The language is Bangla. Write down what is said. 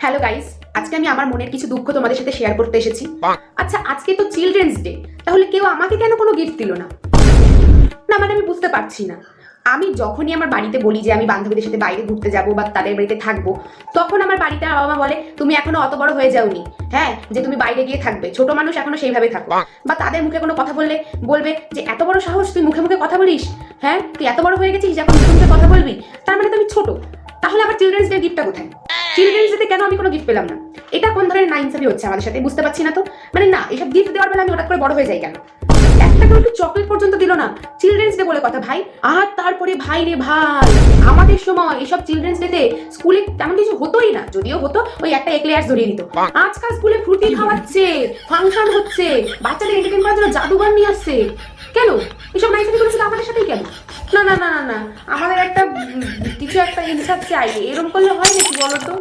হ্যালো গাইস আজকে আমি আমার মনের কিছু দুঃখ তোমাদের সাথে শেয়ার করতে এসেছি। আচ্ছা আজকে তো চিলড্রেন্স ডে তাহলে কেউ আমাকে কেন কোনো গিফট দিল না? না মানে আমি বুঝতে পারছি না। আমি যখনই আমার বাড়িতে বলি যে আমি বান্ধবীদের সাথে বাইরে ঘুরতে যাব বা তাদের বাড়িতে থাকব, তখন আমার বাড়িতে বাবা মা বলে, তুমি এখনও অত বড় হয়ে যাওনি হ্যাঁ? যে তুমি বাইরে গিয়ে থাকবে। ছোট মানুষ এখনও সেইভাবে থাকো। বা তাদের মুখে কোনো কথা বললে, বলবে যে, এত বড় সাহস, তুই মুখে মুখে কথা বলিস? হ্যাঁ? তুই এত বড় হয়ে গেছিস এখন মুখে মুখে কথা বলবি? তার মানে তো আমি ছোট। তাহলে আমার চিলড্রেন্স ডে গিফটটা কোথায়? চিলড্রেন্স ডেতে কেন আমি কোনো গিফট পেলাম না? এটা কোন ধরনের নাইনসাবি হচ্ছে আমাদের সাথে? বুঝতে পারছি না তো? মানে না, এসব গিফট দেওয়ার বেলা আমি হঠাৎ করে বড় হয়ে যাই কেন? একটা করে চকলেট পর্যন্ত দিল না। চিলড্রেন্স ডে বলে কথা, ভাই। আর তারপরে, ভাই রে ভাই, আমাদের সময় এসব চিলড্রেন্স ডেতে স্কুলে তেমন কিছু হতোই না। যদিও হতো, ওই একটা এক্লেয়ার্স ধরিয়ে দিত। আজকাল স্কুলে ফ্রুটি খাওয়াচ্ছে, ফাংশন হচ্ছে, বাচ্চাদের এন্টারটেইন করার জন্য জাদুঘর নিয়ে আসছে। কেন? এসবগুলো শুধু আমাদের সাথেই কেন? না না না না না। আমাদের একটা কিছু একটা ইনসার চাই। এরকম করলে হয় নাকি বলো তো